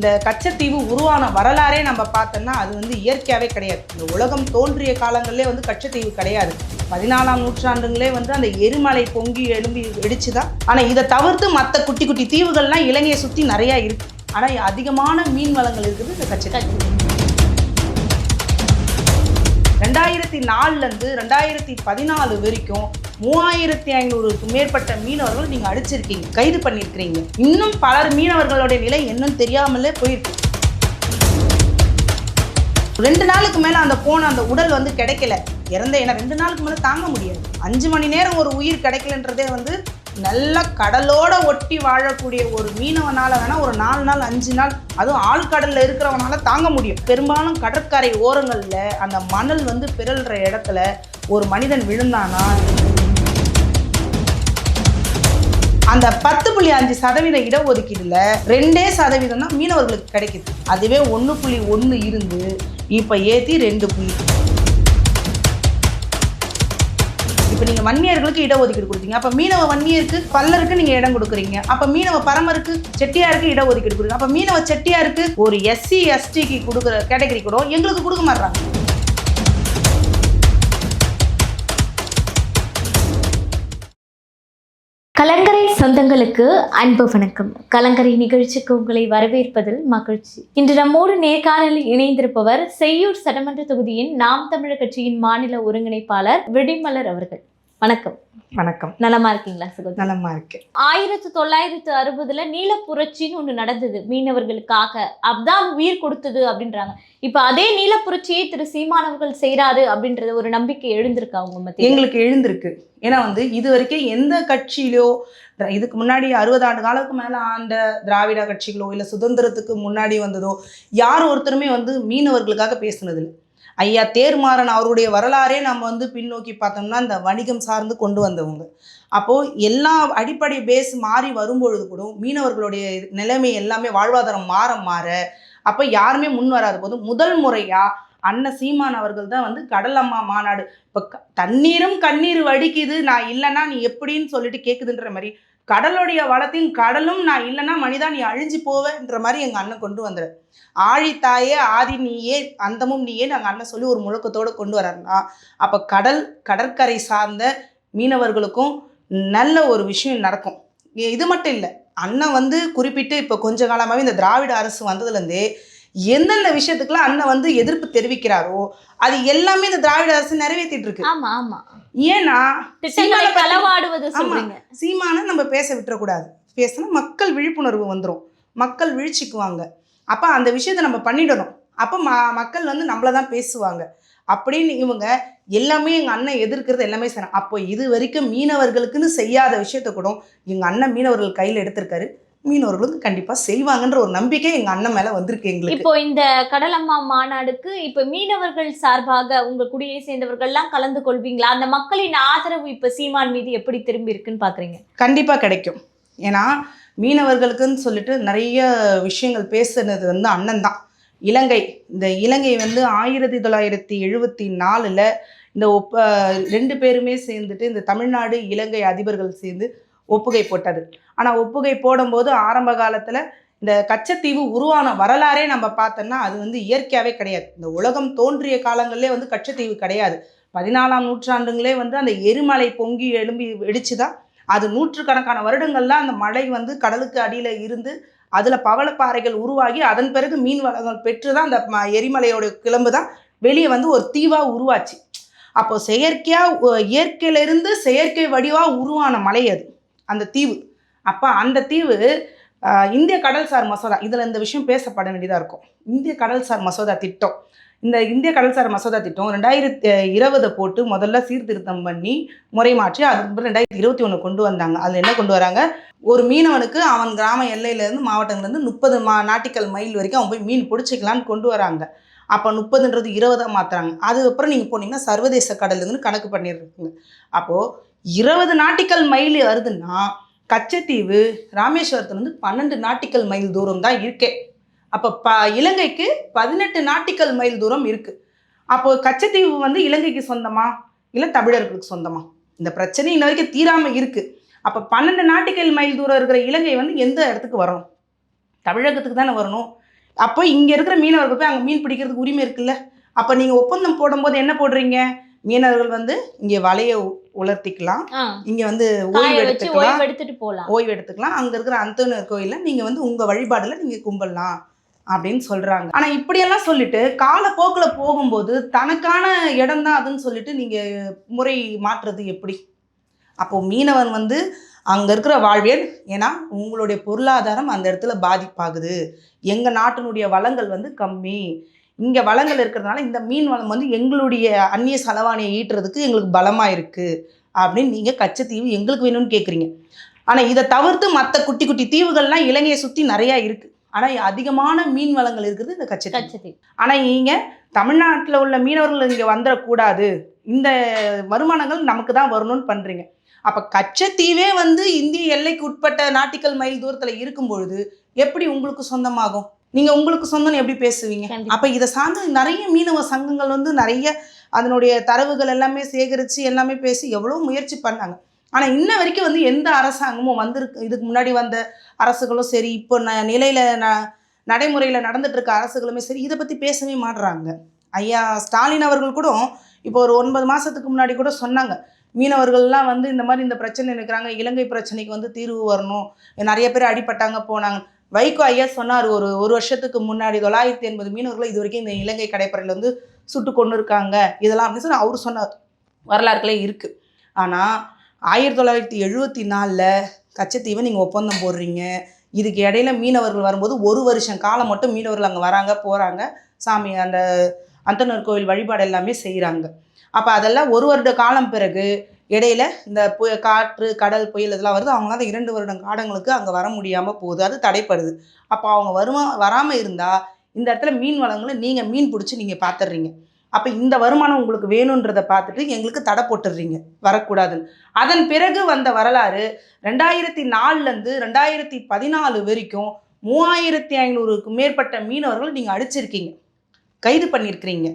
இந்த கச்சத்தீவு உருவான வரலாறே நம்ம பார்த்தோம்னா அது வந்து இயற்கையாகவே கிடையாது. இந்த உலகம் தோன்றிய காலங்களிலே வந்து கச்சத்தீவு கிடையாது. பதினாலாம் நூற்றாண்டுங்களே வந்து அந்த எரிமலை பொங்கி எழும்பி வெடிச்சு தான் ஆனால் இதை தவிர்த்து மற்ற குட்டி குட்டி தீவுகள்லாம் இலங்கையை சுற்றி நிறையா இருக்குது ஆனால் அதிகமான மீன் வளங்கள் இருக்குது இந்த கச்சத்தீவு. ரெண்டாயிரத்தி நாலுலேருந்து ரெண்டாயிரத்தி பதினாலு வரைக்கும் மூவாயிரத்தி ஐநூறுக்கு மேற்பட்ட மீனவர்கள் நீங்கள் அடிச்சிருக்கீங்க கைது பண்ணியிருக்கிறீங்க இன்னும் பலர் மீனவர்களுடைய நிலை என்னன்னு தெரியாமலே போயிருக்கு. ரெண்டு நாளுக்கு மேலே அந்த போன அந்த உடல் வந்து கிடைக்கல. இறந்த ஏன்னா ரெண்டு நாளுக்கு மேலே தாங்க முடியாது. அஞ்சு மணி நேரம் ஒரு உயிர் கிடைக்கலன்றதே வந்து நல்ல கடலோட ஒட்டி வாழக்கூடிய ஒரு மீனவனால வேணா ஒரு நாலு நாள் அஞ்சு நாள் அதுவும் ஆழ்கடல்ல இருக்கிறவனால தாங்க முடியும். பெரும்பாலும் கடற்கரை ஓரங்களில் அந்த மணல் வந்து பிறல்ற இடத்துல ஒரு மனிதன் விழுந்தானா? அந்த பத்து புள்ளி அஞ்சு சதவீத இடஒதுக்கீடுல ரெண்டே சதவீதம் தான் மீனவர்களுக்கு கிடைக்குது. அதுவே ஒன்று புள்ளி ஒன்று இருந்து இப்போ ஏற்றி ரெண்டு புள்ளி. இப்போ நீங்கள் வன்னியர்களுக்கு இடஒதுக்கீடு கொடுத்தீங்க. அப்போ மீனவ வன்னியருக்கு பல்லருக்கு நீங்கள் இடம் கொடுக்குறீங்க. அப்போ மீனவ பரமருக்கு செட்டியாருக்கு இடஒதுக்கீடு கொடுக்குறீங்க. அப்போ மீனவ செட்டியாருக்கு ஒரு எஸ்சி எஸ்டிக்கு கொடுக்குற கேட்டகரி கூட எங்களுக்கு கொடுக்க மாட்றாங்க. கலங்கரை சொந்தங்களுக்கு அன்பு வணக்கம். கலங்கரை நிகழ்ச்சிக்கு உங்களை வரவேற்பதில் மகிழ்ச்சி. இன்று நம்மோடு நேர்காணலில் இணைந்திருப்பவர் செய்யூர் சட்டமன்ற தொகுதியின் நாம் தமிழர் கட்சியின் மாநில ஒருங்கிணைப்பாளர் விடிமலர் அவர்கள். வணக்கம். வணக்கம். நலமா இருக்கீங்களா சகோதரி? நலமா இருக்கு. ஆயிரத்தி தொள்ளாயிரத்து அறுபதுல நீல புரட்சின்னு ஒண்ணு நடந்தது மீனவர்களுக்காக. அதான் உயிர் கொடுத்தது அப்படின்றாங்க. இப்ப அதே நீல புரட்சியை திரு சீமானவர்கள் செய்யறாரு அப்படின்றது ஒரு நம்பிக்கை எழுந்திருக்கா உங்க மத்திய எங்களுக்கு எழுந்திருக்கு. ஏன்னா வந்து இது வரைக்கும் எந்த கட்சியிலோ இதுக்கு முன்னாடி அறுபது ஆண்டு காலத்துக்கு மேலே ஆண்ட திராவிட கட்சிகளோ இல்லை சுதந்திரத்துக்கு முன்னாடி வந்ததோ யார் ஒருத்தருமே வந்து மீனவர்களுக்காக பேசுனதில்லை. ஐயா தேர்மாறன் அவருடைய வரலாறே நம்ம வந்து பின்னோக்கி பார்த்தோம்னா இந்த வணிகம் சார்ந்து கொண்டு வந்தவங்க. அப்போது எல்லா அடிப்படை பேஸ் மாறி வரும்பொழுது கூட மீனவர்களுடைய நிலைமை எல்லாமே வாழ்வாதாரம் மாற மாற அப்போ யாருமே முன் வராத போது முதல் முறையாக அண்ணன் சீமான் அவர்கள் தான் வந்து கடலம்மா மாநாடு. இப்போ க- தண்ணீரும் கண்ணீர் வடிக்குது. நான் இல்லைன்னா நீ எப்படின்னு சொல்லிட்டு கேட்குதுன்ற மாதிரி கடலுடைய வளத்தையும் கடலும் நான் இல்லைன்னா மனிதா நீ அழிஞ்சு போவேன்ற மாதிரி எங்கள் அண்ணன் கொண்டு வந்துரு. ஆழித்தாயே ஆதி நீயே அந்தமும் நீயே நாங்கள் அண்ணன் சொல்லி ஒரு முழக்கத்தோடு கொண்டு வர்றாருன்னா அப்போ கடல் கடற்கரை சார்ந்த மீனவர்களுக்கும் நல்ல ஒரு விஷயம் நடக்கும். இது மட்டும் இல்லை அண்ணன் வந்து குறிப்பிட்டு இப்போ கொஞ்ச காலமாகவே இந்த திராவிட அரசு வந்ததுலேருந்தே எந்தெந்த விஷயத்துக்குலாம் அண்ணன் வந்து எதிர்ப்பு தெரிவிக்கிறாரோ அது எல்லாமே இந்த திராவிட அரசு நிறைவேற்றிட்டு இருக்கு ஆமா ஆமா. ஏன்னா களவாடுவது சீமானை நம்ம பேச விட்டுறக்கூடாது. பேசினா மக்கள் விழிப்புணர்வு வந்துடும் மக்கள் விழிச்சிக்குவாங்க. அப்போ அந்த விஷயத்தை நம்ம பண்ணிடணும். அப்போ ம மக்கள் வந்து நம்மளை தான் பேசுவாங்க. அப்படின்னு இவங்க எல்லாமே எங்கள் அண்ணன் எதிர்க்கிறது எல்லாமே செய்யணும் அப்போ இது வரைக்கும் மீனவர்களுக்குன்னு செய்யாத விஷயத்த கூட எங்கள் அண்ணன் மீனவர்கள் கையில் எடுத்திருக்காரு. மீனவர்களுக்கு கண்டிப்பாக செய்வாங்கன்ற ஒரு நம்பிக்கை எங்கள் அண்ணன் மேலே வந்திருக்கு எங்களுக்கு. இப்போ இந்த கடலம்மா மாநாடுக்கு இப்ப மீனவர்கள் சார்பாக உங்க குடியை சேர்ந்தவர்கள் எல்லாம் கலந்து கொள்வீங்களா? அந்த மக்களின் ஆதரவு இப்ப சீமான் மீது எப்படி திரும்பி இருக்குன்னு பாக்குறீங்க? கண்டிப்பாக கிடைக்கும். ஏன்னா மீனவர்களுக்குன்னு சொல்லிட்டு நிறைய விஷயங்கள் பேசுனது வந்து அண்ணன் தான். இலங்கை இந்த இலங்கை வந்து ஆயிரத்தி தொள்ளாயிரத்தி எழுபத்தி நாலில் இந்த ஒப்ப ரெண்டு பேருமே சேர்ந்துட்டு இந்த தமிழ்நாடு இலங்கை அதிபர்கள் சேர்ந்து ஒப்புகை போட்டது. ஆனால் ஒப்புகை போடும்போது ஆரம்ப காலத்தில் இந்த கச்சத்தீவு உருவான வரலாறே நம்ம பார்த்தோம்னா அது வந்து இயற்கையாகவே கிடையாது. இந்த உலகம் தோன்றிய காலங்களிலே வந்து கச்சத்தீவு கிடையாது. பதினாலாம் நூற்றாண்டுங்களே வந்து அந்த எரிமலை பொங்கி எழும்பி வெடிச்சு தான் அது நூற்றுக்கணக்கான வருடங்கள்லாம் அந்த மலை வந்து கடலுக்கு அடியில் இருந்து அதில் பவளப்பாறைகள் உருவாகி அதன் பிறகு மீன் வளங்கள் பெற்று தான் அந்த ம- எரிமலையோட கிளம்பு தான் வெளியே வந்து ஒரு தீவாக உருவாச்சு. அப்போ செயற்கையாக இயற்கையிலிருந்து செயற்கை வடிவாக உருவான மலை அது. அந்த தீவு. அப்போ அந்த தீவு இந்திய கடல்சார் மசோதா இதில் இந்த விஷயம் பேசப்பட வேண்டியதாக இருக்கும். இந்திய கடல்சார் மசோதா திட்டம். இந்த இந்திய கடல்சார் மசோதா திட்டம் ரெண்டாயிரத்தி இருபதை போட்டு முதல்ல சீர்திருத்தம் பண்ணி முறை மாற்றி அதுக்கப்புறம் ரெண்டாயிரத்தி இருபத்தி ஒன்று கொண்டு வந்தாங்க. அதில் என்ன கொண்டு வராங்க? ஒரு மீனவனுக்கு அவன் கிராம எல்லையிலேருந்து மாவட்டங்கள்லேருந்து முப்பது மா நாட்டிக்கல் மைல் வரைக்கும் அவன் போய் மீன் பிடிச்சிக்கலான்னு கொண்டு வராங்க. அப்போ முப்பதுன்றது இருபதாக மாற்றுறாங்க அதுக்கப்புறம் நீங்கள் போனீங்கன்னா சர்வதேச கடல்லேருந்து கணக்கு பண்ணிடுறாங்க அப்போது இருபது நாட்டிக்கல் மைல் வருதுன்னா கச்சத்தீவு ராமேஸ்வரத்துலேருந்து பன்னெண்டு நாட்டிக்கல் மைல் தூரம் தான் இருக்கே. அப்போ ப இலங்கைக்கு பதினெட்டு நாட்டிக்கல் மைல் தூரம் இருக்குது அப்போ கச்சத்தீவு வந்து இலங்கைக்கு சொந்தமா? இல்லை தமிழர்களுக்கு சொந்தமா? இந்த பிரச்சனை இன்ன வரைக்கும் தீராமல் இருக்குது அப்போ பன்னெண்டு நாட்டிக்கல் மைல் தூரம் இருக்கிற இலங்கை வந்து எந்த இடத்துக்கு வரணும் தமிழகத்துக்கு தானே வரணும். அப்போ இங்கே இருக்கிற மீனவர்கள் போய் அங்கே மீன் பிடிக்கிறதுக்கு உரிமை இருக்குல்ல? அப்போ நீங்கள் ஒப்பந்தம் போடும்போது என்ன போடுறீங்க? மீனவர்கள் வந்து இங்கே வலையை உலர்த்திக்கலாம். இங்கே வந்து ஓய்வு எடுத்துக்கலாம். எடுத்துட்டு போலாம். ஓய்வு எடுத்துக்கலாம். அங்கே இருக்கிற அந்தனர் கோயிலில் நீங்கள் வந்து உங்கள் வழிபாடில் நீங்கள் கும்பிடலாம் அப்படின்னு சொல்கிறாங்க ஆனால் இப்படியெல்லாம் சொல்லிட்டு காலப்போக்கில் போகும்போது தனக்கான இடம் தான் அதுன்னு சொல்லிட்டு நீங்கள் முறை மாற்றுறது எப்படி? அப்போது மீனவன் வந்து அங்கே இருக்கிற வாழ்வியல் ஏன்னா உங்களுடைய பொருளாதாரம் அந்த இடத்துல பாதிப்பாகுது. எங்கள் நாட்டினுடைய வளங்கள் வந்து கம்மி. இங்கே வளங்கள் இருக்கிறதுனால இந்த மீன் வளம் வந்து எங்களுடைய அந்நிய செலவாணியை ஈட்டுறதுக்கு எங்களுக்கு பலமாக இருக்குது அப்படின்னு நீங்கள் கச்சத்தீவு எங்களுக்கு வேணும்னு கேட்குறீங்க ஆனால் இதை தவிர்த்து மற்ற குட்டி குட்டி தீவுகள்லாம் இலங்கையை சுற்றி நிறையா இருக்குது ஆனால் அதிகமான மீன் வளங்கள் இருக்கிறது இந்த கச்சத்தீவு. கச்சத்தீவு. ஆனால் நீங்க தமிழ்நாட்டில் உள்ள மீனவர்கள் இங்கே வந்துடக்கூடாது இந்த வருமானங்கள் நமக்கு தான் வரணும்னு பண்ணுறீங்க அப்போ கச்சத்தீவே வந்து இந்திய எல்லைக்கு உட்பட்ட நாட்டிக்கல் மைல் தூரத்தில் இருக்கும் பொழுது எப்படி உங்களுக்கு சொந்தமாகும்? நீங்கள் உங்களுக்கு சொந்தம்னு எப்படி பேசுவீங்க. அப்போ இதை சார்ந்து நிறைய மீனவ சங்கங்கள் வந்து நிறைய அதனுடைய தரவுகள் எல்லாமே சேகரித்து எல்லாமே பேசி எவ்வளோ முயற்சி பண்ணாங்க. ஆனால் இன்ன வரைக்கும் வந்து எந்த அரசாங்கமும் வந்திருக்கு இதுக்கு முன்னாடி வந்த அரசுகளும் சரி இப்போ ந நிலையில் ந நடைமுறையில் நடந்துட்டு இருக்க அரசுகளுமே சரி இதை பற்றி பேசவே மாட்றாங்க. ஐயா ஸ்டாலின் அவர்கள் கூட இப்போ ஒரு ஒன்பது மாதத்துக்கு முன்னாடி கூட சொன்னாங்க. மீனவர்கள்லாம் வந்து இந்த மாதிரி இந்த பிரச்சனை இருக்கிறாங்க இலங்கை பிரச்சனைக்கு வந்து தீர்வு வரணும். நிறைய பேர் அடிபட்டாங்க போனாங்க. வைகோ ஐயா சொன்னார் ஒரு ஒரு வருஷத்துக்கு முன்னாடி தொள்ளாயிரத்தி எண்பது மீனவர்களை இது வரைக்கும் இந்த இலங்கை கடைப்பறையில் வந்து சுட்டு கொண்டு இருக்காங்க இதெல்லாம் அப்படின்னு சொல்லி அவர் சொன்னார். வரலாறுகளே இருக்குது ஆனால் ஆயிரத்தி தொள்ளாயிரத்தி எழுபத்தி நாலில் கச்சத்தீவை நீங்கள் ஒப்பந்தம் போடுறீங்க. இதுக்கு இடையில மீனவர்கள் வரும்போது ஒரு வருஷம் காலம் மட்டும் மீனவர்கள் அங்கே வராங்க போகிறாங்க சாமி அந்த அந்தனர் கோவில் வழிபாடு எல்லாமே செய்கிறாங்க அப்போ அதெல்லாம் ஒரு வருட காலம் பிறகு இடையில இந்த பு காற்று கடல் புயல் இதெல்லாம் வருது. அவங்களால இரண்டு வருடம் காலங்களுக்கு அங்கே வர முடியாமல் போகுது. அது தடைப்படுது. அப்போ அவங்க வருமா வராமல் இருந்தால் இந்த இடத்துல மீன் வளங்களை நீங்கள் மீன் பிடிச்சி நீங்கள் பார்த்துடுறீங்க அப்போ இந்த வருமானம் உங்களுக்கு வேணுன்றதை பார்த்துட்டு எங்களுக்கு தடை போட்டுடுறீங்க வரக்கூடாதுன்னு. அதன் பிறகு வந்த வரலாறு ரெண்டாயிரத்தி நாலுலேருந்து ரெண்டாயிரத்தி பதினாலு வரைக்கும் மூவாயிரத்தி ஐநூறுக்கு மேற்பட்ட மீனவர்கள் நீங்கள் அடிச்சிருக்கீங்க கைது பண்ணியிருக்கிறீங்க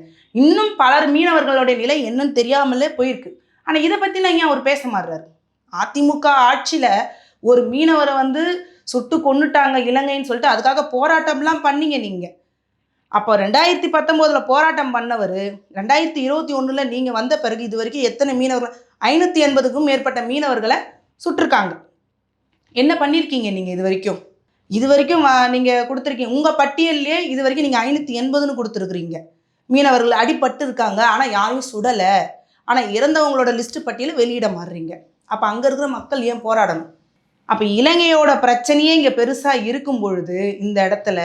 இன்னும் பலர் மீனவர்களுடைய நிலை என்னன்னு தெரியாமலே போயிருக்கு. ஆனால் இதை பற்றிலாம் ஏன் அவர் பேச மாறுறாரு அதிமுக ஆட்சியில் ஒரு மீனவரை வந்து சுட்டு கொன்னுட்டாங்க இலங்கைன்னு சொல்லிட்டு அதுக்காக போராட்டம்லாம் பண்ணீங்க நீங்கள் அப்போ ரெண்டாயிரத்தி பத்தொம்போதில் போராட்டம் பண்ணவர் ரெண்டாயிரத்தி இருபத்தி ஒன்றில் நீங்கள் வந்த பிறகு இது வரைக்கும் எத்தனை மீனவர்கள் ஐநூற்றி எண்பதுக்கும் மேற்பட்ட மீனவர்களை சுட்டிருக்காங்க. என்ன பண்ணியிருக்கீங்க நீங்கள் இது வரைக்கும்? இது வரைக்கும் நீங்கள் கொடுத்துருக்கீங்க உங்கள் பட்டியல்லையே இது வரைக்கும் நீங்கள் ஐநூற்றி எண்பதுன்னு கொடுத்துருக்குறீங்க. மீனவர்கள் அடிபட்டு இருக்காங்க ஆனால் யாரையும் சுடலை. ஆனால் இறந்தவங்களோட லிஸ்ட்டு பட்டியல் வெளியிட மாறுறீங்க அப்போ அங்கே இருக்கிற மக்கள் ஏன் போராடணும்? அப்போ இலங்கையோட பிரச்சனையே இங்கே பெருசாக இருக்கும் பொழுது இந்த இடத்துல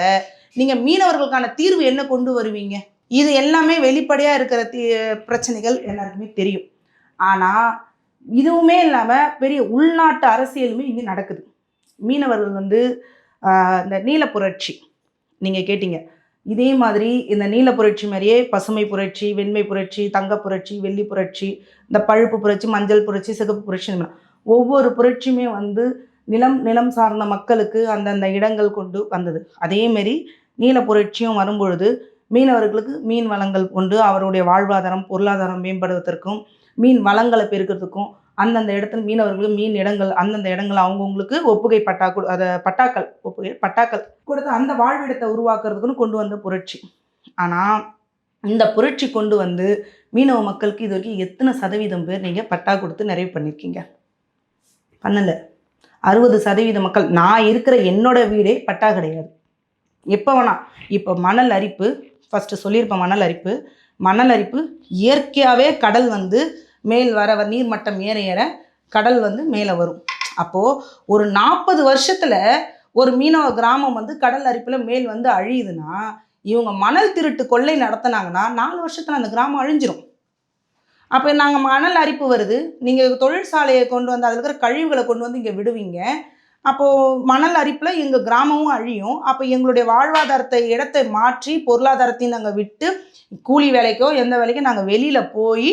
நீங்கள் மீனவர்களுக்கான தீர்வு என்ன கொண்டு வருவீங்க? இது எல்லாமே வெளிப்படையாக இருக்கிற தீ பிரச்சனைகள் எல்லாருக்குமே தெரியும். ஆனால் இதுவுமே இல்லாமல் பெரிய உள்நாட்டு அரசியலுமே இங்கே நடக்குது. மீனவர்கள் வந்து இந்த நீல புரட்சி நீங்கள் கேட்டீங்க. இதே மாதிரி இந்த நீல புரட்சி மாதிரியே பசுமை புரட்சி வெண்மை புரட்சி தங்க புரட்சி வெள்ளி புரட்சி இந்த பழுப்பு புரட்சி மஞ்சள் புரட்சி சிகப்பு புரட்சி ஒவ்வொரு புரட்சியுமே வந்து நிலம் நிலம் சார்ந்த மக்களுக்கு அந்தந்த இடங்கள் கொண்டு வந்தது. அதேமாரி நீல புரட்சியும் வரும்பொழுது மீனவர்களுக்கு மீன் வளங்கள் கொண்டு அவருடைய வாழ்வாதாரம் பொருளாதாரம் மேம்படுவதற்கும் மீன் வளங்களை பெருக்கிறதுக்கும் அந்தந்த இடத்துல மீனவர்களுக்கு மீன் இடங்கள் அந்தந்த இடங்கள் அவங்கவுங்களுக்கு ஒப்புகை பட்டா கொடு அதை பட்டாக்கள் ஒப்புகை பட்டாக்கள் கொடுத்து அந்த வாழ்விடத்தை உருவாக்குறதுக்குன்னு கொண்டு வந்த புரட்சி. ஆனால் இந்த புரட்சி கொண்டு வந்து மீனவ மக்களுக்கு இது வரைக்கும் எத்தனை சதவீதம் பேர் நீங்கள் பட்டா கொடுத்து நிறைவு பண்ணியிருக்கீங்க பண்ணலை. அறுபது சதவீத மக்கள் நான் இருக்கிற என்னோட வீடே பட்டா கிடையாது. எப்போ வேணா இப்போ மணல் அரிப்பு ஃபஸ்ட்டு சொல்லியிருப்பேன் மணல் அரிப்பு. மணல் அரிப்பு இயற்கையாகவே கடல் வந்து மேல் வர வர நீர்மட்டம் ஏற ஏற கடல் வந்து மேலே வரும். அப்போது ஒரு நாற்பது வருஷத்தில் ஒரு மீனவ கிராமம் வந்து கடல் அரிப்பில் மேல் வந்து அழியுதுன்னா இவங்க மணல் திருட்டு கொள்ளை நடத்தினாங்கன்னா நாலு வருஷத்தில் அந்த கிராமம் அழிஞ்சிரும். அப்போ நாங்கள் மணல் அரிப்பு வருது நீங்கள் தொழிற்சாலையை கொண்டு வந்து அதில் இருக்கிற கழிவுகளை கொண்டு வந்து இங்கே விடுவீங்க. அப்போது மணல் அரிப்பில் எங்கள் கிராமமும் அழியும். அப்போ எங்களுடைய வாழ்வாதாரத்தை இடத்தை மாற்றி பொருளாதாரத்தையும் நாங்கள் விட்டு கூலி வேலைக்கோ எந்த வேலைக்கோ நாங்கள் வெளியில் போய்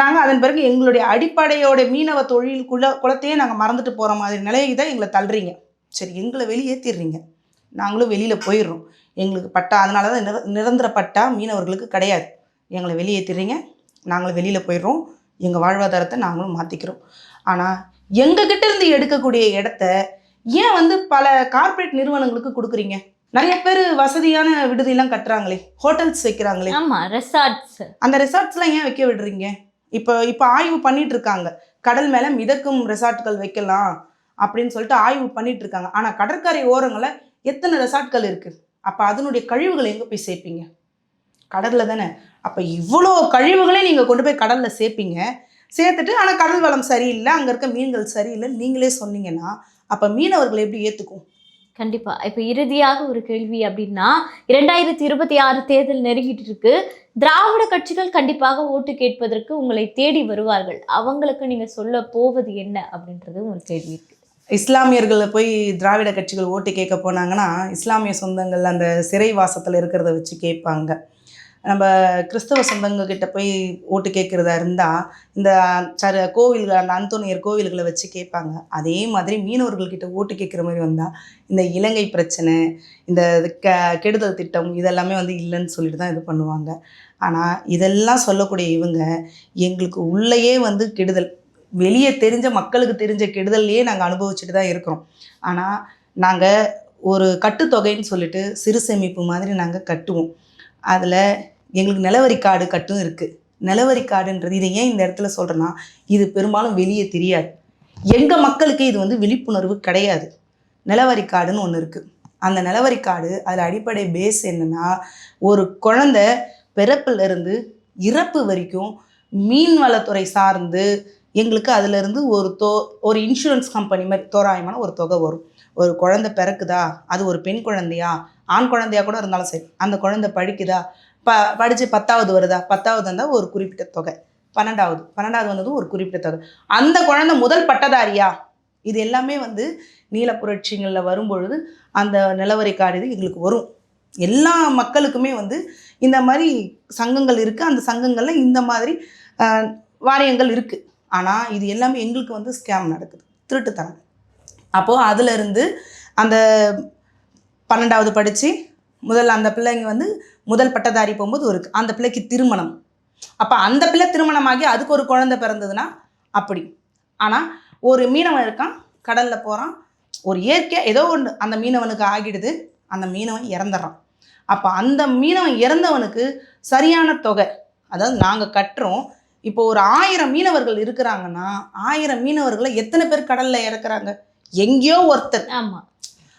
நாங்கள் அதன் பிறகு எங்களுடைய அடிப்படையோட மீனவ தொழில் குல குலத்தையே நாங்கள் மறந்துட்டு போகிற மாதிரி நிலையை தான் எங்களை தள்ளுறீங்க. சரி எங்களை வெளியேற்றிடுறீங்க நாங்களும் வெளியில் போயிடுறோம். எங்களுக்கு பட்டா அதனால தான் நிர நிரந்தர பட்டா மீனவர்களுக்கு கிடையாது. எங்களை வெளியேற்றிடுறீங்க நாங்களும் வெளியில் போயிடுறோம். எங்கள் வாழ்வாதாரத்தை நாங்களும் மாற்றிக்கிறோம் ஆனால் எங்ககிட்ட இருந்து எடுக்கக்கூடிய இடத்த ஏன் வந்து பல கார்ப்பரேட் நிறுவனங்களுக்கு கொடுக்குறீங்க? நிறைய பேர் வசதியான விடுதியெல்லாம் கட்டுறாங்களே ஹோட்டல்ஸ் வைக்கிறாங்களே. ஆமா ரெசார்ட்ஸ் அந்த ரெசார்ட்ஸ்லாம் ஏன் வைக்க விடுறீங்க? இப்போ இப்போ ஆய்வு பண்ணிட்டு இருக்காங்க கடல் மேலே மிதக்கும் ரெசார்ட்கள் வைக்கலாம் அப்படின்னு சொல்லிட்டு ஆய்வு பண்ணிட்டு இருக்காங்க ஆனால் கடற்கரை ஓரங்களில் எத்தனை ரெசார்ட்கள் இருக்கு? அப்போ அதனுடைய கழிவுகளை எங்கே போய் சேர்ப்பீங்க? கடலில் தானே. அப்போ இவ்வளோ கழிவுகளே நீங்கள் கொண்டு போய் கடலில் சேர்ப்பீங்க. சேர்த்துட்டு ஆனால் கடல் வளம் சரியில்லை அங்கே இருக்க மீன்கள் சரியில்லை நீங்களே சொன்னீங்கன்னா அப்போ மீனவர்கள் எப்படி ஏற்றுக்கும் கண்டிப்பாக இப்போ இறுதியாக ஒரு கேள்வி அப்படின்னா இரண்டாயிரத்தி இருபத்தி ஆறு தேர்தல் நெருங்கிட்டு இருக்கு. திராவிட கட்சிகள் கண்டிப்பாக ஓட்டு கேட்பதற்கு உங்களை தேடி வருவார்கள். அவங்களுக்கு நீங்க சொல்ல போவது என்ன அப்படின்றது ஒரு கேள்வி இருக்கு. இஸ்லாமியர்களை போய் திராவிட கட்சிகள் ஓட்டு கேட்க போனாங்கன்னா இஸ்லாமிய சொந்தங்கள் அந்த சிறை வாசத்தில் இருக்கிறத வச்சு கேட்பாங்க. நம்ம கிறிஸ்தவ சொந்தங்க கிட்ட போய் ஓட்டு கேட்குறதா இருந்தால் இந்த சர கோவில்கள் அந்த அந்தோனியர் கோவில்களை வச்சு கேட்பாங்க. அதே மாதிரி மீனவர்கள்கிட்ட ஓட்டு கேட்குற மாதிரி வந்தால் இந்த இலங்கை பிரச்சனை இந்த க கெடுதல் திட்டம் இதெல்லாமே வந்து இல்லைன்னு சொல்லிட்டு தான் இது பண்ணுவாங்க. ஆனால் இதெல்லாம் சொல்லக்கூடிய இவங்க எங்களுக்கு உள்ளேயே வந்து கெடுதல். வெளியே தெரிஞ்ச மக்களுக்கு தெரிஞ்ச கெடுதல்லையே நாங்கள் அனுபவிச்சுட்டு தான் இருக்கிறோம். ஆனால் நாங்கள் ஒரு கட்டுத்தொகைன்னு சொல்லிட்டு சிறு சேமிப்பு மாதிரி நாங்கள் கட்டுவோம். அதில் எங்களுக்கு நிலவரி கார்டு கட்டும் இருக்குது நிலவரி கார்டுன்றது இதை ஏன் இந்த இடத்துல சொல்கிறேன்னா இது பெரும்பாலும் வெளியே தெரியாது. எங்கள் மக்களுக்கு இது வந்து விழிப்புணர்வு கிடையாது. நிலவரி கார்டுன்னு ஒன்று இருக்குது அந்த நிலவரி கார்டு அதில் அடிப்படை பேஸ் என்னென்னா ஒரு குழந்தை பிறப்பிலிருந்து இறப்பு வரைக்கும் மீன்வளத்துறை சார்ந்து எங்களுக்கு அதுலேருந்து ஒரு தோ ஒரு இன்சூரன்ஸ் கம்பெனி மாதிரி தோராயமான ஒரு தொகை வரும். ஒரு குழந்தை பிறக்குதா? அது ஒரு பெண் குழந்தையா? ஆண் குழந்தையா கூட இருந்தாலும் சரி. அந்த குழந்தை படிக்குதா? ப படித்து பத்தாவது வருதா? பத்தாவது இருந்தால் ஒரு குறிப்பிட்ட தொகை. பன்னெண்டாவது. பன்னெண்டாவது வந்ததும் ஒரு குறிப்பிட்ட தொகை. அந்த குழந்தை முதல் பட்டதாரியா? இது எல்லாமே வந்து நீல புரட்சிகளில் வரும்பொழுது அந்த நிலவரி கார்டு இது எங்களுக்கு வரும். எல்லா மக்களுக்குமே வந்து இந்த மாதிரி சங்கங்கள் இருக்குது அந்த சங்கங்களில் இந்த மாதிரி வாரியங்கள் இருக்குது ஆனால் இது எல்லாமே எங்களுக்கு வந்து ஸ்கேம் நடக்குது. திருட்டுத்தனம். அப்போது அதிலிருந்து அந்த பன்னெண்டாவது படித்து முதல்ல அந்த பிள்ளைங்க வந்து முதல் பட்டதாரி போகும்போது ஒரு அந்த பிள்ளைக்கு திருமணம். அப்போ அந்த பிள்ளை திருமணமாகி அதுக்கு ஒரு குழந்தை பிறந்ததுன்னா அப்படி. ஆனால் ஒரு மீனவன் இருக்கான் கடலில் போகிறான் ஒரு இயற்கையாக ஏதோ ஒன்று அந்த மீனவனுக்கு ஆகிடுது. அந்த மீனவன் இறந்துடுறான். அப்போ அந்த மீனவன் இறந்தவனுக்கு சரியான தொகை அதாவது நாங்கள் கட்டுறோம் இப்போ ஒரு ஆயிரம் மீனவர்கள் இருக்கிறாங்கன்னா ஆயிரம் மீனவர்களை எத்தனை பேர் கடலில் இறக்குறாங்க? எங்கேயோ ஒருத்தர். ஆமா.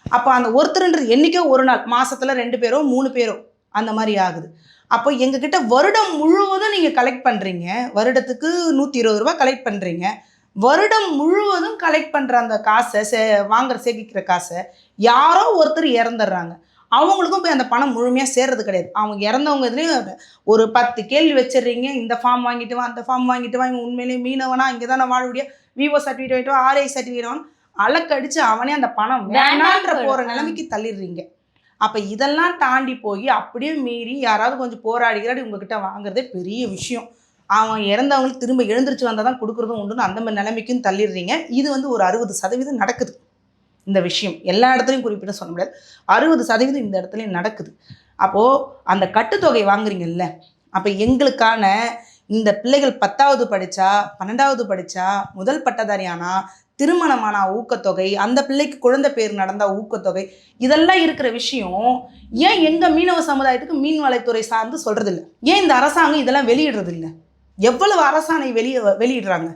அப்போ அந்த ஒருத்தருன்றது என்றைக்கோ ஒரு நாள் மாசத்துல ரெண்டு பேரோ மூணு பேரோ அந்த மாதிரி ஆகுது. அப்போ எங்ககிட்ட வருடம் முழுவதும் நீங்கள் கலெக்ட் பண்ணுறீங்க வருடத்துக்கு நூற்றி இருபது ரூபா கலெக்ட் பண்ணுறீங்க வருடம் முழுவதும் கலெக்ட் பண்ணுற அந்த காசை சே வாங்குற சேமிக்கிற காசை யாரோ ஒருத்தர் இறந்துடுறாங்க. அவங்களுக்கும் போய் அந்த பணம் முழுமையாக சேர்றது கிடையாது. அவங்க இறந்தவங்க இதுலேயும் ஒரு பத்து கேள்வி வச்சிடுறீங்க. இந்த ஃபார்ம் வாங்கிட்டு வா அந்த ஃபார்ம் வாங்கிட்டு வா இவன் உண்மையிலேயே மீனவனா இங்கே தானே வாழ முடியும் விவோ சர்டிஃபிகேட்டோ ஆர்ஐ சர்டிஃபிகேட்டோ அலக்கடிச்சு அவனே அந்த பணம் வேணான்ற போகிற. நிலைமைக்கு தள்ளிடுறீங்க. அப்போ இதெல்லாம் தாண்டி போய் அப்படியே மீறி யாராவது கொஞ்சம் போராடிக்கிறாடி உங்ககிட்ட வாங்குறதே பெரிய விஷயம். அவன் இறந்தவங்களுக்கு திரும்ப எழுந்திரிச்சு வந்தால் தான் கொடுக்குறதும் உண்டுன்னு அந்த மாதிரி நிலைமைக்கும் தள்ளிடுறீங்க. இது வந்து ஒரு அறுபது சதவீதம் நடக்குது. இந்த விஷயம் எல்லா இடத்துலையும் குறிப்பிட்ட சொல்ல முடியாது. அறுபது சதவீதம் இந்த இடத்துலையும் நடக்குது. அப்போது அந்த கட்டுத்தொகை வாங்குறீங்கல்ல அப்போ எங்களுக்கான இந்த பிள்ளைகள் பத்தாவது படித்தா பன்னெண்டாவது படித்தா முதல் பட்டதாரியானா திருமணமான ஊக்கத்தொகை அந்த பிள்ளைக்கு குழந்தை பேர் நடந்தால் ஊக்கத்தொகை இதெல்லாம் இருக்கிற விஷயம் ஏன் எங்கள் மீனவ சமுதாயத்துக்கு மீன்வளத்துறை சார்ந்து சொல்கிறதில்ல ஏன் இந்த அரசாங்கம் இதெல்லாம் வெளியிடுறதில்லை? எவ்வளவு அரசாணை வெளியே வெளியிடுறாங்க?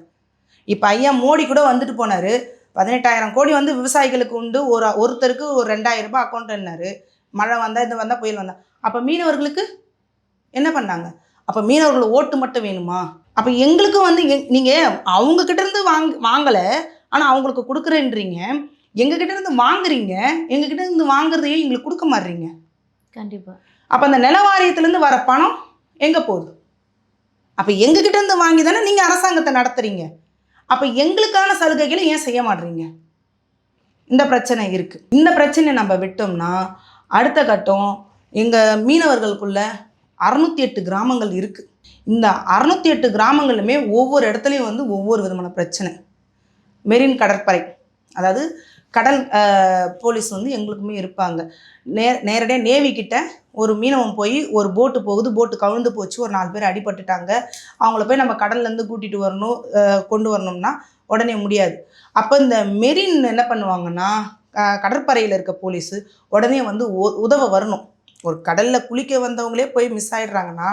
இப்போ ஐயா மோடி கூட வந்துட்டு போனார் பதினெட்டாயிரம் கோடி வந்து விவசாயிகளுக்கு உண்டு ஒரு ஒருத்தருக்கு ஒரு ரெண்டாயிரம் ரூபாய் அக்கௌண்ட்னாரு மழை வந்தால் இது வந்தால் புயல் வந்தால் அப்போ மீனவர்களுக்கு என்ன பண்ணாங்க? அப்போ மீனவர்கள் ஓட்டு மட்டும் வேணுமா? அப்போ எங்களுக்கு வந்து எங் நீங்கள் அவங்கக்கிட்ட இருந்து வாங்க வாங்கலை ஆனால் அவங்களுக்கு கொடுக்குறேன்றீங்க. எங்ககிட்ட இருந்து வாங்குறீங்க எங்ககிட்ட இருந்து வாங்குறதையே எங்களுக்கு கொடுக்க மாட்றீங்க. கண்டிப்பா. அப்போ அந்த நில வாரியத்திலேருந்து வர பணம் எங்கே போகுது? அப்போ எங்ககிட்ட இருந்து வாங்கி தானே நீங்கள் அரசாங்கத்தை நடத்துகிறீங்க அப்போ எங்களுக்கான சலுகைகளை ஏன் செய்ய மாட்றீங்க? இந்த பிரச்சனை இருக்குது இந்த பிரச்சனையை நம்ம விட்டோம்னா அடுத்த கட்டம் எங்கள் மீனவர்களுக்குள்ள அறுநூத்தி எட்டு கிராமங்கள் இருக்குது இந்த அறுநூத்தி எட்டு கிராமங்களுமே ஒவ்வொரு இடத்துலையும் வந்து ஒவ்வொரு விதமான பிரச்சனை. மெரின் கடற்படை அதாவது கடல் போலீஸ் வந்து எங்களுக்குமே இருப்பாங்க. நே நேரடியாக நேவி ஒரு மீனவன் போய் ஒரு போட்டு போகுது. போட்டு கவிழ்ந்து போச்சு. ஒரு நாலு பேர் அடிபட்டுட்டாங்க. அவங்கள போய் நம்ம கடல்லேருந்து கூட்டிகிட்டு வரணும் கொண்டு வரணும்னா உடனே முடியாது. அப்போ இந்த மெரின் என்ன பண்ணுவாங்கன்னா கடற்பறையில் இருக்க போலீஸு உடனே வந்து உ- உதவ வரணும். ஒரு கடலில் குளிக்க வந்தவங்களே போய் மிஸ் ஆகிடுறாங்கன்னா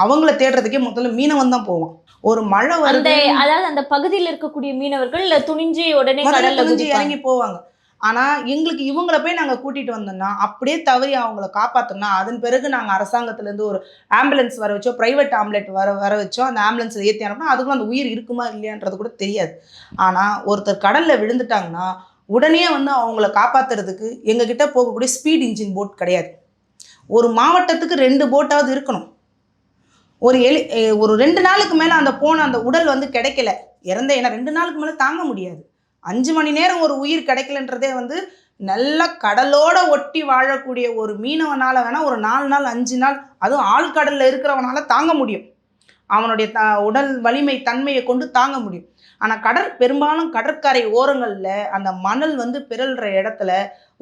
அவங்கள தேடுறதுக்கே முதல்ல மீனவன் தான் போவான். ஒரு மழை வருது. அதாவது அந்த பகுதியில் இருக்கக்கூடிய மீனவர்கள் துணிஞ்சு உடனே துணிஞ்சு. இறங்கி போவாங்க. ஆனா எங்களுக்கு இவங்கள போய் நாங்க கூட்டிட்டு வந்தோம்னா அப்படியே தவறி அவங்கள காப்பாத்தோம்னா அதன் பிறகு நாங்க அரசாங்கத்துல இருந்து ஒரு ஆம்புலன்ஸ் வர வச்சோ பிரைவேட் ஆம்புலன்ஸ் வர வர வச்சோ அந்த ஆம்புலன்ஸ்ல ஏத்தி அனுப்பினா அதுக்கும் அந்த உயிர் இருக்குமா இல்லையான்றது கூட தெரியாது. ஆனா ஒருத்தர் கடல்ல விழுந்துட்டாங்கன்னா உடனே வந்து அவங்கள காப்பாத்துறதுக்கு எங்க கிட்ட போகக்கூடிய ஸ்பீட் இன்ஜின் போட் கிடையாது. ஒரு மாவட்டத்துக்கு ரெண்டு போட்டாவது இருக்கணும். ஒரு எலி ஒரு ரெண்டு நாளுக்கு மேலே அந்த போன அந்த உடல் வந்து கிடைக்கல. இறந்த ஏன்னா ரெண்டு நாளுக்கு மேலே தாங்க முடியாது. அஞ்சு மணி நேரம் ஒரு உயிர் கிடைக்கலன்றதே வந்து நல்ல கடலோட ஒட்டி வாழக்கூடிய ஒரு மீனவனால் வேணால் ஒரு நாலு நாள் அஞ்சு நாள் அதுவும் ஆழ்கடலில் இருக்கிறவனால தாங்க முடியும். அவனுடைய த உடல் வலிமை தன்மையை கொண்டு தாங்க முடியும். ஆனால் கடற் பெரும்பாலும் கடற்கரை ஓரங்களில் அந்த மணல் வந்து பிறல்ற இடத்துல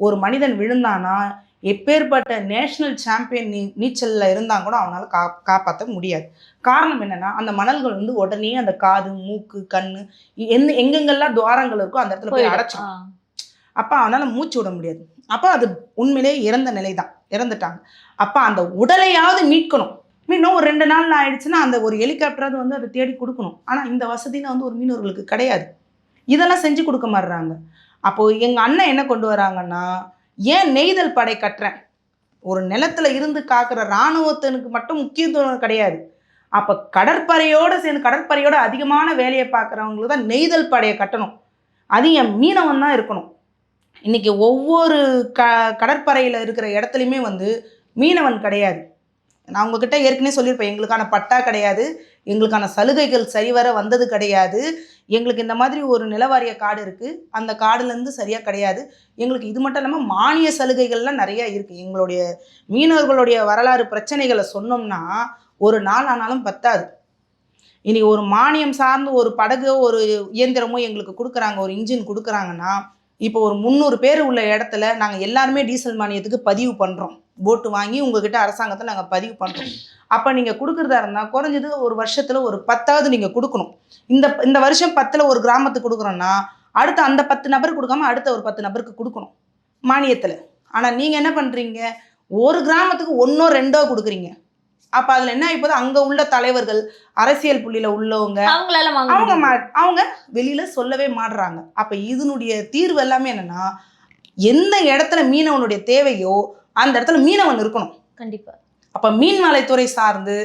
ஒரு மனிதன் விழுந்தானா எப்பேற்பட்ட நேஷனல் சாம்பியன் நீ நீச்சலில் இருந்தால் கூட அவனால் கா காப்பாற்ற முடியாது. காரணம் என்னன்னா அந்த மணல்கள் வந்து உடனே அந்த காது மூக்கு கண்ணு எந்த எங்கெங்கெல்லாம் துவாரங்கள் இருக்கோ அந்த இடத்துல போய் ஆ. அப்போ அவனால் மூச்சு விட முடியாது. அப்போ அது உண்மையிலேயே இறந்த நிலை தான் இறந்துட்டாங்க. அப்போ அந்த உடலையாவது மீட்கணும். இன்னும் ஒரு ரெண்டு நாள் ஆயிடுச்சுன்னா அந்த ஒரு ஹெலிகாப்டராவது வந்து அதை தேடி கொடுக்கணும். ஆனால் இந்த வசதிலாம் வந்து ஒரு மீனவர்களுக்கு கிடையாது. இதெல்லாம் செஞ்சு கொடுக்க மாட்றாங்க. அப்போது எங்கள் அண்ணன் என்ன கொண்டு வராங்கன்னா ஏன் நெய்தல் படை கட்டுறேன்? ஒரு நிலத்துல இருந்து காக்கிற இராணுவத்தினுக்கு மட்டும் முக்கியத்துவம் கிடையாது. அப்போ கடற்படையோடு சேர்ந்து கடற்படையோட அதிகமான வேலையை பார்க்குறவங்களுக்கு தான் நெய்தல் படையை கட்டணும். அது என் மீனவன் தான் இருக்கணும். இன்றைக்கி ஒவ்வொரு க கடற்பறையில் இருக்கிற இடத்துலையுமே வந்து மீனவன் கிடையாது. நான் உங்ககிட்ட ஏற்கனவே சொல்லியிருப்பேன் எங்களுக்கான பட்டா கிடையாது. எங்களுக்கான சலுகைகள் சரிவர வந்தது கிடையாது. எங்களுக்கு இந்த மாதிரி ஒரு நிலவாரிய காடு இருக்குது அந்த காடுலேருந்து சரியாக கிடையாது. எங்களுக்கு இது மட்டும் இல்லாமல் மானிய சலுகைகள்லாம் நிறையா இருக்குது எங்களுடைய மீனவர்களுடைய வரலாறு பிரச்சனைகளை சொன்னோம்னா ஒரு நாள் ஆனாலும் பத்தாது. இனி ஒரு மானியம் சார்ந்து ஒரு படகு ஒரு இயந்திரமோ எங்களுக்கு கொடுக்குறாங்க ஒரு இன்ஜின் கொடுக்குறாங்கன்னா இப்போ ஒரு முந்நூறு பேர் உள்ள இடத்துல நாங்கள் எல்லாருமே டீசல் மானியத்துக்கு பதிவு பண்ணுறோம் போட்டு வாங்கி உங்ககிட்ட அரசாங்கத்தை நாங்கள் பதிவு பண்ணுறோம் அப்போ நீங்கள் கொடுக்குறதா இருந்தால் குறைஞ்சது ஒரு வருஷத்தில் ஒரு பத்தாவது நீங்கள் கொடுக்கணும். இந்த இந்த வருஷம் பத்தில் ஒரு கிராமத்துக்கு கொடுக்குறோன்னா அடுத்த அந்த பத்து நபர் கொடுக்காம அடுத்த ஒரு பத்து நபருக்கு கொடுக்கணும். மானியத்தில். ஆனால் நீங்கள் என்ன பண்ணுறீங்க ஒரு கிராமத்துக்கு ஒன்றோ ரெண்டோ கொடுக்குறீங்க. அப்போ அதில் என்ன ஆகிப்போது அங்கே உள்ள தலைவர்கள் அரசியல் புள்ளியில் உள்ளவங்க அவங்களால வாங்க அவங்க அவங்க வெளியில சொல்லவே மாட்றாங்க. அப்ப இதனுடைய தீர்வு எல்லாமே என்னன்னா எந்த இடத்துல மீனவனுடைய தேவையோ அந்த இடத்துல மீனவன் இருக்கணும். கண்டிப்பா. அப்ப மீன்வளத்துறை சார்ந்து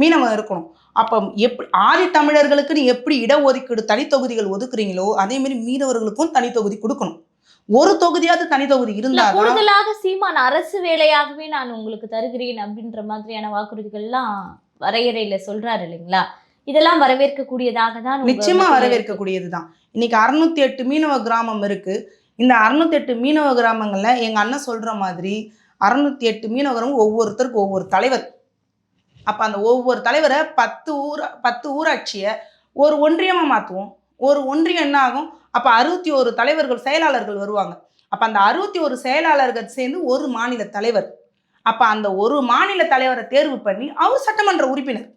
மீனவன் இருக்கணும். அப்போ எப்படி ஆதி தமிழர்களுக்குன்னு எப்படி இடஒதுக்கீடு தனித்தொகுதிகள் ஒதுக்குறீங்களோ அதே மாதிரி மீனவர்களுக்கும் தனித்தொகுதி கொடுக்கணும். ஒரு தொகுதியாவது தனித்தொகுதி இல்ல இருந்தாதான் கூடுதலாக சீமான் அரசு வேலையாகவே நான் உங்களுக்கு தருகிறேன் அப்படின்ற மாதிரியான வாக்குறுதிகள்லாம் வரையறையில சொல்றாரு இல்லைங்களா? இதெல்லாம் வரவேற்கக்கூடியதாக தான் நிச்சயமா வரவேற்கக்கூடியதுதான். இன்னைக்கு அறுநூத்தி எட்டு மீனவ கிராமம் இருக்கு. இந்த அறுநூத்தி எட்டு மீனவ கிராமங்கள்ல எங்க அண்ணன் சொல்ற மாதிரி அறுநூத்தி எட்டு மீனவ கிராமம் ஒவ்வொருத்தருக்கு ஒவ்வொரு தலைவர். அப்ப அந்த ஒவ்வொரு தலைவரை பத்து ஊர் பத்து ஊராட்சியை ஒரு ஒன்றியமா மாத்துவோம். ஒரு ஒன்றியம் என்ன ஆகும் அப்போ அறுபத்தி ஒரு தலைவர்கள் செயலாளர்கள் வருவாங்க. அப்போ அந்த அறுபத்தி ஒரு செயலாளர்கள் சேர்ந்து ஒரு மாநில தலைவர். அப்போ அந்த ஒரு மாநில தலைவரை தேர்வு பண்ணி அவர் சட்டமன்ற உறுப்பினர்.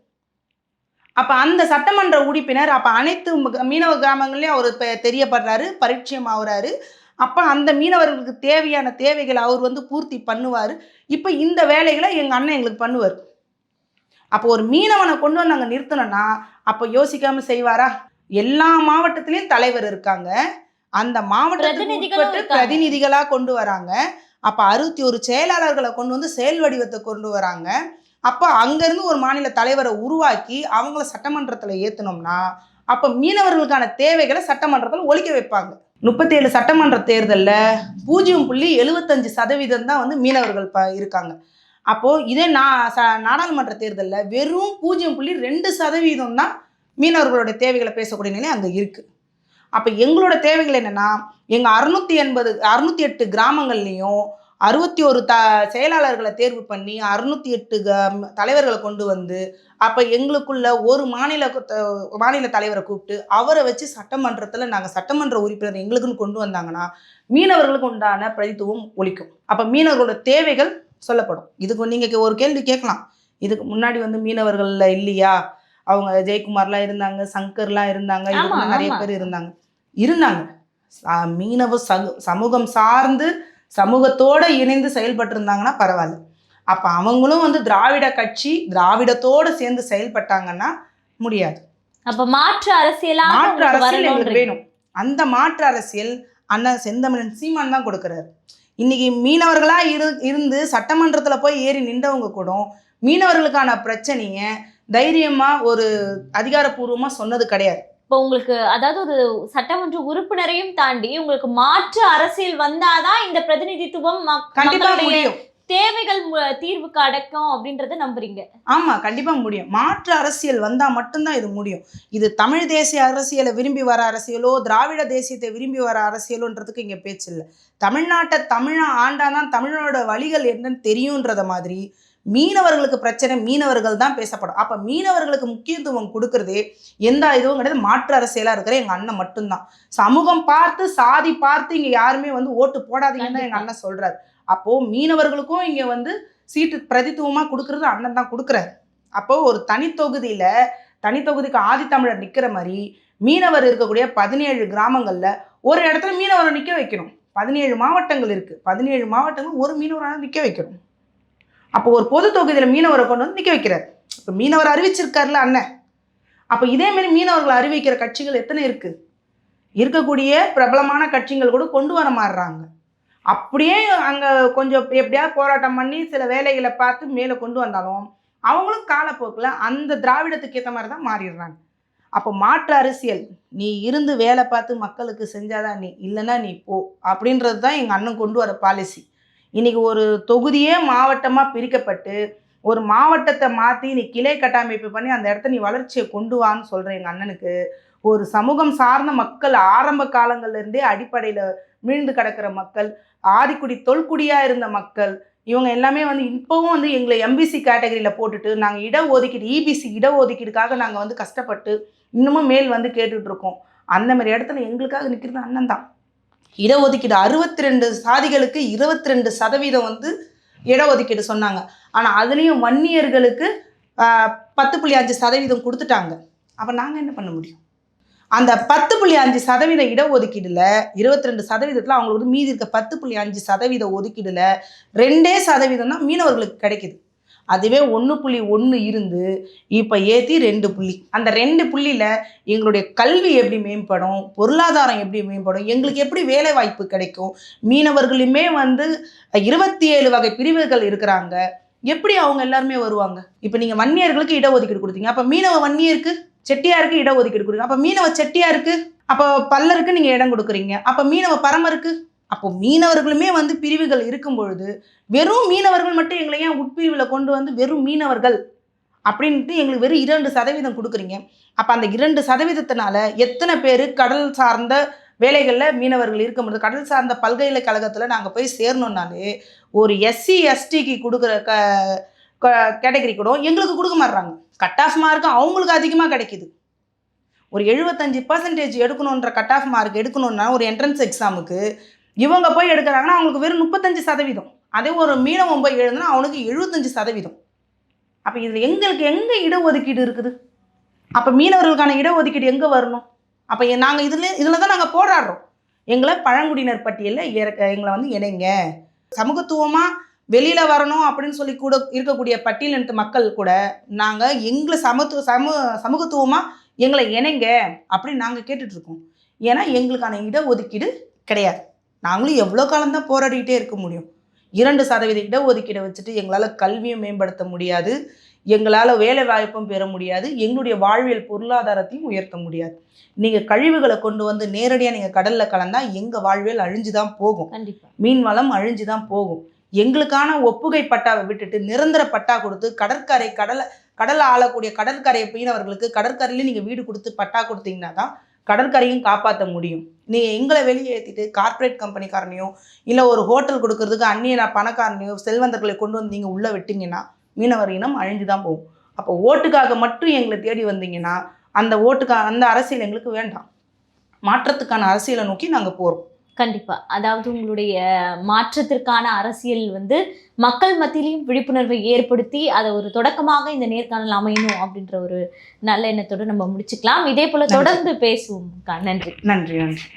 அப்போ அந்த சட்டமன்ற உறுப்பினர் அப்போ அனைத்து மீனவ கிராமங்கள்லேயும் அவர் பெ- தெரியப்படுறாரு பரிச்சயம் ஆகுறாரு அப்போ அந்த மீனவர்களுக்கு தேவையான தேவைகளை அவர் வந்து பூர்த்தி பண்ணுவார். இப்போ இந்த வேலைகளை எங்கள் அண்ணன் எங்களுக்கு பண்ணுவார். அப்போ ஒரு மீனவனை கொண்டு வந்து நாங்கள் நிறுத்தணும்னா அப்போ யோசிக்காமல் செய்வாரா? எல்லா மாவட்டத்திலயும் தலைவர் இருக்காங்க. அந்த மாவட்டத்துக்கு. பிரதிநிதிகளா கொண்டு வராங்க. அப்ப அறுபத்தி ஒரு செயலாளர்களை கொண்டு வந்து செயல் வடிவத்தை கொண்டு வராங்க. அப்போ அங்கேருந்து ஒரு மாநில தலைவரை உருவாக்கி அவங்கள சட்டமன்றத்தில் ஏற்றினோம்னா அப்போ மீனவர்களுக்கான தேவைகளை சட்டமன்றத்தில் ஒழிக்க வைப்பாங்க. முப்பத்தேழு சட்டமன்ற தேர்தலில் பூஜ்ஜியம் புள்ளி எழுபத்தஞ்சு சதவீதம் தான் வந்து மீனவர்கள் ப இருக்காங்க. அப்போது இதே நா ச நாடாளுமன்ற தேர்தலில் வெறும் பூஜ்ஜியம் புள்ளி ரெண்டு சதவீதம் தான் மீனவர்களுடைய தேவைகளை பேசக்கூடிய நிலை அங்கே இருக்குது அப்போ எங்களோட தேவைகள் என்னென்னா எங்கள் அறுநூத்தி எண்பது அறுநூத்தி எட்டு கிராமங்கள்லேயும் அறுபத்தி ஒரு த செயலாளர்களை தேர்வு பண்ணி அறுநூத்தி எட்டு க- தலைவர்களை கொண்டு வந்து அப்போ எங்களுக்குள்ள ஒரு மாநில மாநில தலைவரை கூப்பிட்டு அவரை வச்சு சட்டமன்றத்தில் நாங்கள் சட்டமன்ற உறுப்பினர் எங்களுக்குன்னு கொண்டு வந்தாங்கன்னா மீனவர்களுக்கு உண்டான பிரதித்துவம் ஒழிக்கும் அப்போ மீனவர்களோட தேவைகள் சொல்லப்படும். இதுக்கு நீங்கள் ஒரு கேள்வி கேட்கலாம். இதுக்கு முன்னாடி வந்து மீனவர்களில் இல்லையா? அவங்க ஜெயக்குமார்லாம் இருந்தாங்க சங்கர்லாம் இருந்தாங்க நிறைய. பேர் இருந்தாங்க. இருந்தாங்க. மீனவ சகு சமூகம் சார்ந்து சமூகத்தோட இணைந்து செயல்பட்டு இருந்தாங்கன்னா பரவாயில்ல. அப்போ அவங்களும் வந்து திராவிட கட்சி திராவிடத்தோடு சேர்ந்து செயல்பட்டாங்கன்னா முடியாது. அப்ப மாற்று அரசியலா மாற்று அரசியல் எங்களுக்கு வேணும். அந்த மாற்று அரசியல் அண்ணன் செந்தமிழன் சீமான் தான் கொடுக்குறாரு. இன்னைக்கு மீனவர்களா இரு இருந்து சட்டமன்றத்துல போய் ஏறி நின்றவங்க கூட மீனவர்களுக்கான பிரச்சனைய தைரியமா ஒரு அதிகாரப்பூர்வமா சொன்னது கிடையாது. இப்போ உங்களுக்கு அதாவது ஒரு சட்டமன்ற உறுப்பினரையும் தாண்டி உங்களுக்கு மாற்று அரசியல் வந்தாதான் இந்த பிரதிநிதித்துவம் கண்டிப்பா முடியும். தேவைகள் தீர்வுக்கு அடக்கும் அப்படின்றத நம்புறீங்க. ஆமா கண்டிப்பா முடியும். மாற்று அரசியல் வந்தா மட்டும்தான் இது முடியும். இது தமிழ் தேசிய அரசியலை விரும்பி வர அரசியலோ திராவிட தேசியத்தை விரும்பி வர அரசியலோன்றதுக்கு இங்க பேச்சு இல்லை தமிழ்நாட்டை தமிழா ஆண்டாதான் தமிழனோட வழிகள் என்னன்னு தெரியுன்றத மாதிரி மீனவர்களுக்கு பிரச்சனை மீனவர்கள் தான் பேசப்படும். அப்ப மீனவர்களுக்கு முக்கியத்துவம் கொடுக்கறதே எந்த இதுவும் கிடையாது. மாற்று அரசியலா இருக்கிற எங்க அண்ணன் மட்டும்தான். சமூகம் பார்த்து சாதி பார்த்து இங்க யாருமே வந்து ஓட்டு போடாதீங்கன்னு தான் எங்க அண்ணன் சொல்றாரு. அப்போ மீனவர்களுக்கும் இங்க வந்து சீட்டு பிரதித்துவமா கொடுக்கறது அண்ணன் தான் கொடுக்குறாரு. அப்போ ஒரு தனி தொகுதியில தனி தொகுதிக்கு ஆதித்தமிழர் நிக்கிற மாதிரி மீனவர் இருக்கக்கூடிய பதினேழு கிராமங்கள்ல ஒரு இடத்துல மீனவரை நிக்க வைக்கணும். பதினேழு மாவட்டங்கள் இருக்கு. பதினேழு மாவட்டங்கள் ஒரு மீனவரான நிக்க வைக்கணும். அப்போ ஒரு பொது தொகுதியில் மீனவரை கொண்டு வந்து நிற்க வைக்கிறார். இப்போ மீனவர் அறிவிச்சிருக்காருல அண்ணன். அப்போ இதேமாரி மீனவர்களை அறிவிக்கிற கட்சிகள் எத்தனை இருக்குது இருக்கக்கூடிய பிரபலமான கட்சிகள் கூட கொண்டு வர மாறுறாங்க. அப்படியே அங்கே கொஞ்சம் எப்படியாவது போராட்டம் பண்ணி சில வேலைகளை பார்த்து மேலே கொண்டு வந்தாலும் அவங்களும் காலப்போக்கில் அந்த திராவிடத்துக்கு ஏற்ற மாதிரி தான் மாறிடுறாங்க. அப்போ மாற்று அரசியல் நீ இருந்து வேலை பார்த்து மக்களுக்கு செஞ்சாதான் நீ இல்லைன்னா நீ போ அப்படின்றது தான் எங்கள் அண்ணன் கொண்டு வர பாலிசி இன்னைக்கு ஒரு தொகுதியே மாவட்டமாக பிரிக்கப்பட்டு ஒரு மாவட்டத்தை மாற்றி நீ கிளை கட்டமைப்பு பண்ணி அந்த இடத்த நீ வளர்ச்சியை கொண்டு வான்னு சொல்கிற எங்கள் அண்ணனுக்கு ஒரு சமூகம் சார்ந்த மக்கள் ஆரம்ப காலங்கள்லேருந்தே அடிப்படையில் மீழ்ந்து கிடக்கிற மக்கள் ஆதிக்குடி தொல்குடியாக இருந்த மக்கள் இவங்க எல்லாமே வந்து இப்போவும் வந்து எங்களை எம்பிசி கேட்டகரியில் போட்டுட்டு நாங்கள் இட ஒதுக்கீடு இபிசி இட ஒதுக்கீடுக்காக நாங்கள் வந்து கஷ்டப்பட்டு இன்னமும் மேல் வந்து கேட்டுட்ருக்கோம் அந்த மாதிரி இடத்துல எங்களுக்காக நிற்கிறது அண்ணன் தான். இடஒதுக்கீடு. அறுபத்தி ரெண்டு சாதிகளுக்கு இருபத்தி ரெண்டு சதவீதம் வந்து இடஒதுக்கீடு சொன்னாங்க. ஆனால் அதுலேயும் வன்னியர்களுக்கு பத்து புள்ளி அஞ்சு சதவீதம் கொடுத்துட்டாங்க. அப்போ நாங்கள் என்ன பண்ண முடியும்? அந்த பத்து புள்ளி அஞ்சு சதவீத இடஒதுக்கீடுல இருபத்தி ரெண்டு சதவீதத்தில் அவங்களுக்கு வந்து மீதி இருக்க பத்து புள்ளி அஞ்சு சதவீத ஒதுக்கீடுல ரெண்டே சதவீதம் தான் மீனவர்களுக்கு கிடைக்குது. அதுவே ஒன்று புள்ளி ஒன்று இருந்து இப்போ ஏற்றி ரெண்டு புள்ளி. அந்த ரெண்டு புள்ளியில் எங்களுடைய கல்வி எப்படி மேம்படும் பொருளாதாரம் எப்படி மேம்படும் எங்களுக்கு எப்படி வேலை வாய்ப்பு கிடைக்கும் மீனவர்களுமே வந்து இருபத்தி ஏழு வகை பிரிவுகள் இருக்கிறாங்க. எப்படி அவங்க எல்லாருமே வருவாங்க? இப்போ நீங்கள் வன்னியர்களுக்கு இடஒதுக்கீடு கொடுத்தீங்க. அப்போ மீனவ வன்னியருக்கு செட்டியாருக்கு இடஒதுக்கீடு கொடுங்க அப்போ மீனவ செட்டியாருக்கு அப்போ பல்லருக்கு நீங்கள் இடம் கொடுக்குறீங்க. அப்போ மீனவ பரமருக்கு அப்போ மீனவர்களுமே வந்து பிரிவுகள் இருக்கும் பொழுது வெறும் மீனவர்கள் மட்டும் எங்களை ஏன் உட்பிரிவில் கொண்டு வந்து வெறும் மீனவர்கள் அப்படின்ட்டு எங்களுக்கு வெறும் இரண்டு சதவீதம் கொடுக்குறீங்க. அப்போ அந்த இரண்டு சதவீதத்தினால எத்தனை பேர் கடல் சார்ந்த வேலைகளில் மீனவர்கள் இருக்க முடியுது கடல் சார்ந்த பல்கலைக்கழகத்தில் நாங்கள் போய் சேரணுன்னாலே ஒரு எஸ்சி எஸ்டிக்கு கொடுக்குற க கேட்டகரி கூட எங்களுக்கு கொடுக்க மாட்றாங்க. கட் ஆஃப் மார்க்கு அவங்களுக்கு அதிகமாக கிடைக்குது. ஒரு எழுபத்தஞ்சு பர்சன்டேஜ் எடுக்கணுன்ற கட் ஆஃப் மார்க் எடுக்கணும்னா ஒரு என்ட்ரன்ஸ் எக்ஸாமுக்கு இவங்க போய் எடுக்கிறாங்கன்னா அவங்களுக்கு வெறும் முப்பத்தஞ்சு சதவீதம். அதே ஒரு மீனவன் போய் எழுதுனா அவனுக்கு எழுபத்தஞ்சு சதவீதம். அப்போ இதில் எங்களுக்கு எங்கே இடஒதுக்கீடு இருக்குது? அப்போ மீனவர்களுக்கான இடஒதுக்கீடு எங்கே வரணும்? அப்போ நாங்கள் இதில் இதில் தான் நாங்கள் போராடுறோம். எங்களை பழங்குடியினர் பட்டியலில் இறக்க எங்களை வந்து இணைங்க. சமூகத்துவமாக வெளியில் வரணும் அப்படின்னு சொல்லி கூட இருக்கக்கூடிய பட்டியலினத்து மக்கள் கூட நாங்கள் எங்களை சமத்துவ சமூ சமூகத்துவமாக எங்களை இணைங்க அப்படின்னு நாங்கள் கேட்டுட்ருக்கோம் ஏன்னா எங்களுக்கான இடஒதுக்கீடு கிடையாது. நாங்களும் எவ்வளோ காலம்தான் போராடிக்கிட்டே இருக்க முடியும். இரண்டு சதவீத இடஒதுக்கீடை வச்சுட்டு எங்களால் கல்வியை மேம்படுத்த முடியாது. எங்களால் வேலை வாய்ப்பும் பெற முடியாது. எங்களுடைய வாழ்வியல் பொருளாதாரத்தையும் உயர்த்த முடியாது. நீங்கள் கழிவுகளை கொண்டு வந்து நேரடியாக நீங்கள் கடலில் கலந்தா எங்கள் வாழ்வியல் அழிஞ்சு தான் போகும். கண்டிப்பா. மீன் வளம் அழிஞ்சு தான் போகும். எங்களுக்கான ஒப்புகை பட்டாவை விட்டுட்டு நிரந்தர பட்டா கொடுத்து கடற்கரை கடலை கடலை ஆளக்கூடிய கடற்கரை மீனவர்களுக்கு கடற்கரையில நீங்கள் வீடு கொடுத்து பட்டா கொடுத்தீங்கன்னா தான் கடற்கரையும் காப்பாற்ற முடியும். நீங்கள் எங்களை வெளியேற்றிட்டு கார்ப்பரேட் கம்பெனிக்காரனையும் இல்லை ஒரு ஹோட்டல் கொடுக்கறதுக்கு அந்நிய பணக்காரனையோ செல்வந்தர்களை கொண்டு வந்து நீங்கள் உள்ளே விட்டிங்கன்னா மீனவர் இனம் அழிஞ்சு தான் போகும். அப்போ ஓட்டுக்காக மட்டும் எங்களை தேடி வந்தீங்கன்னா அந்த ஓட்டுக்கா அந்த அரசியல் எங்களுக்கு வேண்டாம். மாற்றத்துக்கான அரசியலை நோக்கி நாங்கள் போகிறோம் கண்டிப்பா. அதாவது உங்களுடைய மாற்றத்திற்கான அரசியல் வந்து மக்கள் மத்தியிலையும் விழிப்புணர்வை ஏற்படுத்தி அதை ஒரு தொடக்கமாக இந்த நேர்காணல் அமையணும் அப்படின்ற ஒரு நல்ல எண்ணத்தோட நம்ம முடிச்சுக்கலாம். இதே போல. தொடர்ந்து பேசுவோம் நன்றி. நன்றி நன்றி.